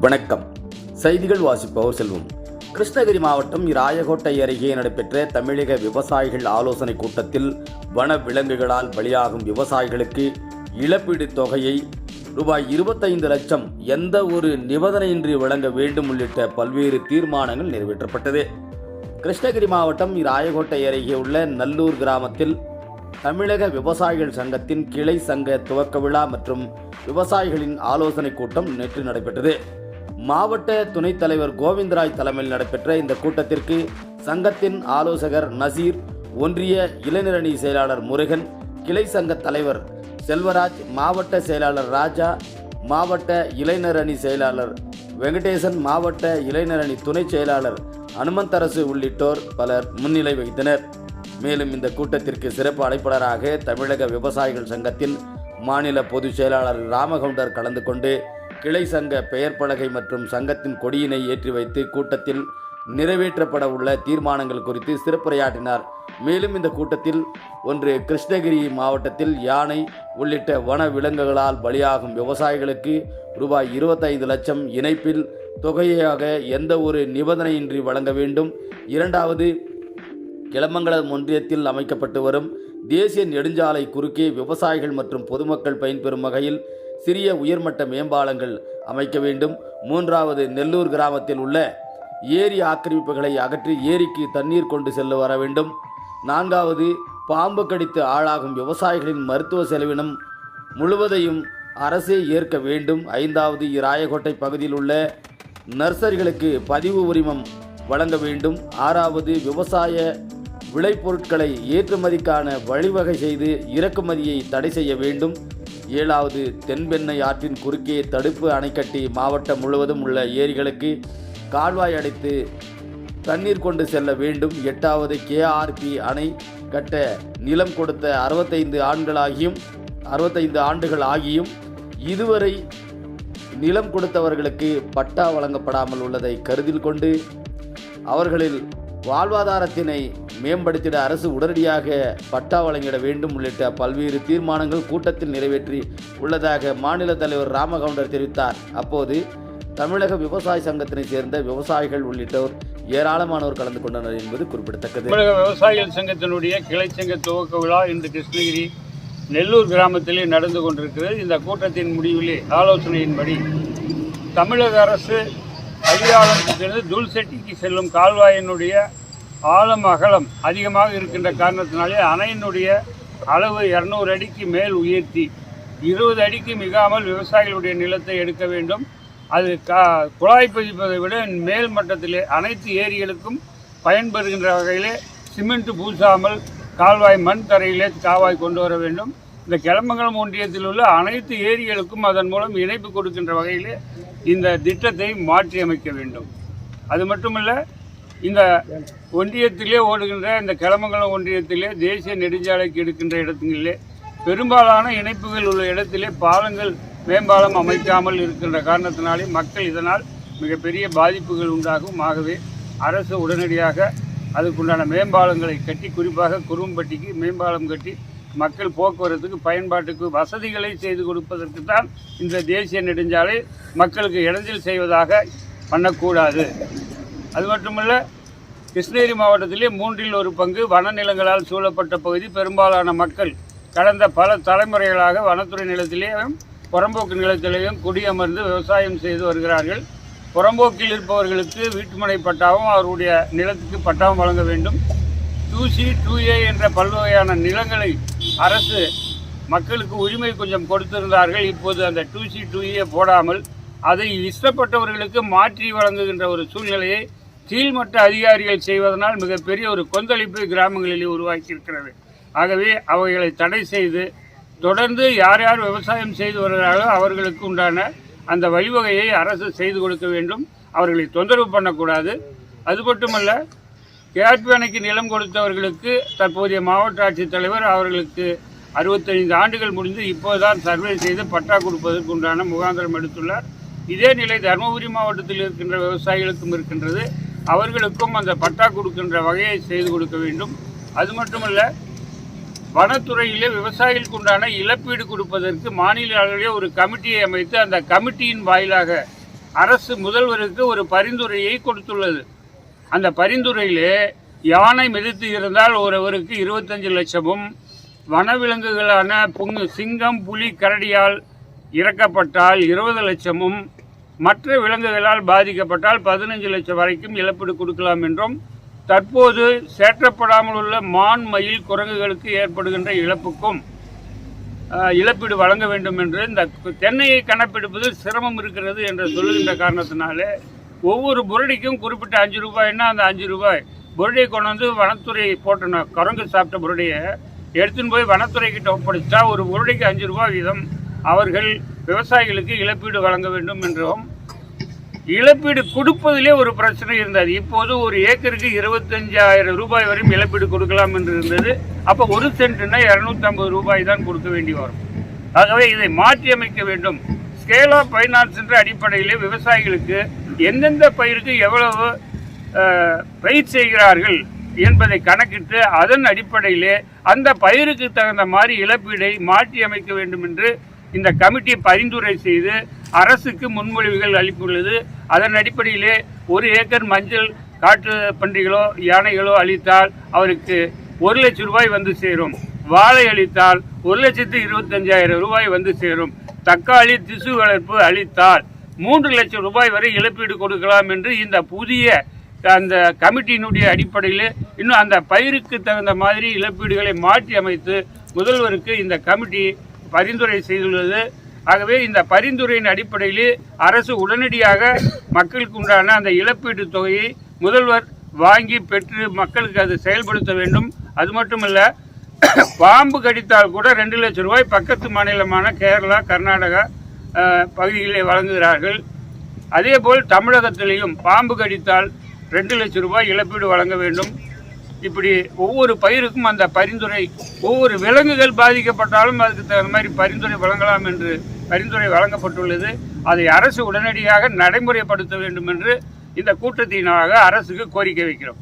வணக்கம். செய்திகள் வாசிப்பவர் செல்வம். கிருஷ்ணகிரி மாவட்டம் ராயகோட்டை அருகே நடைபெற்ற தமிழக விவசாயிகள் ஆலோசனைக் கூட்டத்தில் வன விலங்குகளால் பலியாகும் விவசாயிகளுக்கு இழப்பீடு தொகையை ரூபாய் இருபத்தைந்து லட்சம் எந்த ஒரு நிபந்தனையின்றி வழங்க வேண்டும் உள்ளிட்ட பல்வேறு தீர்மானங்கள் நிறைவேற்றப்பட்டது. கிருஷ்ணகிரி மாவட்டம் ராயகோட்டை அருகே உள்ள நல்லூர் கிராமத்தில் தமிழக விவசாயிகள் சங்கத்தின் கிளை சங்க துவக்க விழா மற்றும் விவசாயிகளின் ஆலோசனை கூட்டம் நேற்று நடைபெற்றது. மாவட்ட துணைத் தலைவர் கோவிந்தராஜ் தலைமையில் நடைபெற்ற இந்த கூட்டத்திற்கு சங்கத்தின் ஆலோசகர் நசீர் ஒன்றிய இளைஞரணி செயலாளர் முருகன் கிளை சங்க தலைவர் செல்வராஜ் மாவட்ட செயலாளர் ராஜா மாவட்ட இளைஞர் அணி செயலாளர் வெங்கடேசன் மாவட்ட இளைஞர் அணி துணைச் செயலாளர் அனுமந்தரசு உள்ளிட்டோர் பலர் முன்னிலை வகித்தனர். மேலும் இந்த கூட்டத்திற்கு சிறப்பு அழைப்பாளராக தமிழக விவசாயிகள் சங்கத்தின் மாநில பொதுச் செயலாளர் ராமகவுண்டர் கலந்து கொண்டு கிளை சங்க பெயர் பலகை மற்றும் சங்கத்தின் கொடியினை ஏற்றி வைத்து கூட்டத்தில் நிறைவேற்றப்பட உள்ள தீர்மானங்கள் குறித்து சிறப்புரையாற்றினார். மேலும் இந்த கூட்டத்தில் ஒன்று கிருஷ்ணகிரி மாவட்டத்தில் யானை உள்ளிட்ட வன விலங்குகளால் பலியாகும் விவசாயிகளுக்கு ரூபாய் இருபத்தைந்து லட்சம் இணைப்பில் தொகையாக எந்த ஒரு நிபந்தனையின்றி வழங்க வேண்டும். இரண்டாவது கிளமங்கலம் ஒன்றியத்தில் அமைக்கப்பட்டு வரும் தேசிய நெடுஞ்சாலை குறுக்கே விவசாயிகள் மற்றும் பொதுமக்கள் பயன்பெறும் வகையில் சிறிய உயர்மட்ட மேம்பாலங்கள் அமைக்க வேண்டும். மூன்றாவது நெல்லூர் கிராமத்தில் உள்ள ஏரி ஆக்கிரமிப்புகளை அகற்றி ஏரிக்கு தண்ணீர் கொண்டு செல்ல வர வேண்டும். நான்காவது பாம்பு கடித்து ஆளாகும் விவசாயிகளின் மருத்துவ செலவினம் முழுவதையும் அரசே ஏற்க வேண்டும். ஐந்தாவது இராயகோட்டை பகுதியில் உள்ள நர்சரிகளுக்கு பதிவு உரிமம் வழங்க வேண்டும். ஆறாவது விவசாய விளைபொருட்களை ஏற்றுமதிக்கான வழிவகை செய்து இறக்குமதியை தடை செய்ய வேண்டும். ஏழாவது தென்பெண்ணை ஆற்றின் குறுக்கே தடுப்பு அணை கட்டி மாவட்டம் முழுவதும் உள்ள ஏரிகளுக்கு கால்வாய் அடைத்து தண்ணீர் கொண்டு செல்ல வேண்டும். எட்டாவது கேஆர்பி அணை கட்ட நிலம் கொடுத்த அறுபத்தைந்து ஆண்களாகியும் அறுபத்தைந்து ஆண்டுகள் ஆகியும் இதுவரை நிலம் கொடுத்தவர்களுக்கு பட்டா வழங்கப்படாமல் உள்ளதை கருத்தில் கொண்டு அவர்களில் வாழ்வாதாரத்தினை மேம்படுத்திட அரசு உடனடியாக பட்டா வழங்கிட வேண்டும் உள்ளிட்ட பல்வேறு தீர்மானங்கள் கூட்டத்தில் நிறைவேற்றி உள்ளதாக மாநில தலைவர் ராமகவுண்டர் தெரிவித்தார். அப்போது தமிழக விவசாய சங்கத்தினை சேர்ந்த விவசாயிகள் உள்ளிட்டோர் ஏராளமானோர் கலந்து கொண்டனர் என்பது குறிப்பிடத்தக்கது. தமிழக விவசாயிகள் சங்கத்தினுடைய கிளை சங்க துவக்க விழா இன்று கிருஷ்ணகிரி நெல்லூர் கிராமத்திலே நடந்து கொண்டிருக்கிறது. இந்த கூட்டத்தின் முடிவிலே ஆலோசனையின்படி தமிழக அரசு அடியாளத்திலிருந்து தூள்செட்டிக்கு செல்லும் கால்வாயினுடைய ஆழம் அகலம் அதிகமாக இருக்கின்ற காரணத்தினாலே அணையினுடைய அளவு இரநூறு அடிக்கு மேல் உயர்த்தி இருபது அடிக்கு மிகாமல் விவசாயிகளுடைய நிலத்தை எடுக்க வேண்டும். அது கா குழாய் பதிப்பதை விட மேல் மட்டத்திலே அனைத்து ஏரிகளுக்கும் பயன்பெறுகின்ற வகையிலே சிமெண்ட் பூசாமல் கால்வாய் மண் தரையிலே காவாய் கொண்டு வர வேண்டும். இந்த கிளம்பங்கலம் ஒன்றியத்தில் உள்ள அனைத்து ஏரிகளுக்கும் அதன் மூலம் இணைப்பு கொடுக்கின்ற வகையிலே இந்த திட்டத்தை மாற்றி அமைக்க வேண்டும். அது மட்டுமல்ல இந்த ஒன்றியத்திலே ஓடுகின்ற இந்த கிளமங்கலம் ஒன்றியத்திலே தேசிய நெடுஞ்சாலைக்கு எடுக்கின்ற இடத்துங்களிலே பெரும்பாலான இணைப்புகள் உள்ள இடத்திலே பாலங்கள் மேம்பாலம் அமைக்காமல் இருக்கின்ற காரணத்தினாலே மக்கள் இதனால் மிகப்பெரிய பாதிப்புகள் உண்டாகும். ஆகவே அரசு உடனடியாக அதுக்குண்டான மேம்பாலங்களை கட்டி குறிப்பாக குறும்பட்டிக்கு மேம்பாலம் கட்டி மக்கள் போக்குவரத்துக்கு பயன்பாட்டுக்கு வசதிகளை செய்து கொடுப்பதற்கு தான் இந்த தேசிய நெடுஞ்சாலை மக்களுக்கு இடைஞ்சல் செய்வதாக பண்ணக்கூடாது. அது மட்டுமல்ல கிருஷ்ணகிரி மாவட்டத்திலே மூன்றில் ஒரு பங்கு வனநிலங்களால் சூழப்பட்ட பகுதி. பெரும்பாலான மக்கள் கடந்த பல தலைமுறைகளாக வனத்துறை நிலத்திலேயும் புறம்போக்கு நிலத்திலேயும் குடியமர்ந்து விவசாயம் செய்து வருகிறார்கள். புறம்போக்கில் இருப்பவர்களுக்கு வீட்டுமனை பட்டாவும் அவருடைய நிலத்துக்கு பட்டாவும் வழங்க வேண்டும். டூ சி டூ ஏ என்ற பல்வகையான நிலங்களை அரசு மக்களுக்கு உரிமை கொஞ்சம் கொடுத்திருந்தார்கள். இப்போது அந்த டூ சி டூ ஏ போடாமல் அதை இஷ்டப்பட்டவர்களுக்கு மாற்றி வழங்குகின்ற ஒரு சூழ்நிலையை கீழ்மட்ட அதிகாரிகள் செய்வதனால் மிகப்பெரிய ஒரு கொந்தளிப்பு கிராமங்களிலே உருவாக்கியிருக்கிறது. ஆகவே அவைகளை தடை செய்து தொடர்ந்து யார் யார் விவசாயம் செய்து வருகிறார்களோ அவர்களுக்கு உண்டான அந்த வழிவகையை அரசு செய்து கொடுக்க வேண்டும். அவர்களை தொந்தரவு பண்ணக்கூடாது. அது மட்டுமல்ல கேஆர்பி அணைக்கு நிலம் கொடுத்தவர்களுக்கு தற்போதைய மாவட்ட ஆட்சித்தலைவர் அவர்களுக்கு அறுபத்தைந்து ஆண்டுகள் முடிந்து இப்போதுதான் சர்வே செய்து பட்டா கொடுப்பதற்கு உண்டான முகாந்திரம் எடுத்துள்ளார். இதே நிலை தருமபுரி மாவட்டத்தில் இருக்கின்ற விவசாயிகளுக்கும் இருக்கின்றது. அவர்களுக்கும் அந்த பட்டா கொடுக்கின்ற வகையை செய்து கொடுக்க வேண்டும். அது மட்டுமல்ல வனத்துறையிலே விவசாயிகளுக்கு உண்டான இழப்பீடு கொடுப்பதற்கு மாநில அளவிலே ஒரு கமிட்டியை அமைத்து அந்த கமிட்டியின் வாயிலாக அரசு முதல்வருக்கு ஒரு பரிந்துரையை கொடுத்துள்ளது. அந்த பரிந்துரையிலே யானை மிதித்து இருந்தால் ஒருவருக்கு இருபத்தஞ்சு லட்சமும் வனவிலங்குகளான புங்கு சிங்கம் புலி கரடியால் இறக்கப்பட்டால் இருபது லட்சமும் மற்ற விலங்குகளால் பாதிக்கப்பட்டால் பதினஞ்சு லட்சம் வரைக்கும் இழப்பீடு கொடுக்கலாம் என்றும் தற்போது சேற்றப்படாமல் உள்ள மான் மயில் குரங்குகளுக்கு ஏற்படுகின்ற இழப்புக்கும் இழப்பீடு வழங்க வேண்டும் என்று இந்த தென்னையை கணப்பெடுப்பதில் சிரமம் இருக்கிறது என்று சொல்லுகின்ற காரணத்தினாலே ஒவ்வொரு புரடிக்கும் குறிப்பிட்ட அஞ்சு ரூபாய்னா அந்த அஞ்சு ரூபாய் புரடியை கொண்டு வந்து வனத்துறை போட்டணும் குரங்கு சாப்பிட்ட புரடியை எடுத்துன்னு போய் வனத்துறை கிட்ட ஒப்படைச்சா ஒரு புரடிக்கு அஞ்சு ரூபாய் வீதம் அவர்கள் விவசாயிகளுக்கு இழப்பீடு வழங்க வேண்டும் என்றும் இழப்பீடு கொடுப்பதிலே ஒரு பிரச்சனை இருந்தது. இப்போது ஒரு ஏக்கருக்கு இருபத்தஞ்சாயிரம் ரூபாய் வரையும் இழப்பீடு கொடுக்கலாம் என்று இருந்தது. அப்போ ஒரு சென்ட்னா இரநூத்தம்பது ரூபாய் தான் கொடுக்க வேண்டி வரும். ஆகவே இதை மாற்றி அமைக்க வேண்டும். ஸ்கேல் ஆஃப் ஃபைனான்ஸ் என்ற அடிப்படையிலே விவசாயிகளுக்கு எந்தெந்த பயிருக்கு எவ்வளவு பயிர் செய்கிறார்கள் என்பதை கணக்கிட்டு அதன் அடிப்படையிலே அந்த பயிருக்கு தகுந்த மாதிரி இழப்பீடை மாற்றி அமைக்க வேண்டும் என்று இந்த கமிட்டி பரிந்துரை செய்து அரசுக்கு முன்மொழிவுகள் அளித்துள்ளது அதன் அடிப்படையிலே ஒரு ஏக்கர் மஞ்சள் காட்டு பன்றிகளோ யானைகளோ அளித்தால் அவருக்கு ஒரு லட்சம் ரூபாய் வந்து சேரும். வாழை அளித்தால் ஒரு லட்சத்து இருபத்தஞ்சாயிரம் ரூபாய் வந்து சேரும். தக்காளி திசு வளர்ப்பு அளித்தால் மூன்று லட்சம் ரூபாய் வரை இழப்பீடு கொடுக்கலாம் என்று இந்த புதிய அந்த கமிட்டியினுடைய அடிப்படையில் இன்னும் அந்த பயிருக்கு தகுந்த மாதிரி இழப்பீடுகளை மாற்றி அமைத்து முதல்வருக்கு இந்த கமிட்டி பரிந்துரை செய்துள்ளது. ஆகவே இந்த பரிந்துரையின் அடிப்படையில் அரசு உடனடியாக மக்களுக்கு உண்டான அந்த இழப்பீட்டுத் தொகையை முதல்வர் வாங்கி பெற்று மக்களுக்கு அது செயல்படுத்த வேண்டும். அது மட்டுமல்ல பாம்பு கடித்தால் கூட ரெண்டு லட்சம் ரூபாய் பக்கத்து மாநிலமான கேரளா கர்நாடகா பகுதிகளை வழங்குகிறார்கள். அதேபோல் தமிழகத்திலேயும் பாம்பு கடித்தால் ரெண்டு லட்சம் ரூபாய் இழப்பீடு வழங்க வேண்டும். இப்படி ஒவ்வொரு பயிருக்கும் அந்த பரிந்துரை ஒவ்வொரு விலங்குகள் பாதிக்கப்பட்டாலும் அதுக்கு தகுந்த மாதிரி பரிந்துரை வழங்கலாம் என்று பரிந்துரை வழங்கப்பட்டுள்ளது. அதை அரசு உடனடியாக நடைமுறைப்படுத்த வேண்டும் என்று இந்த கூட்டத்தினாக அரசுக்கு கோரிக்கை வைக்கிறோம்.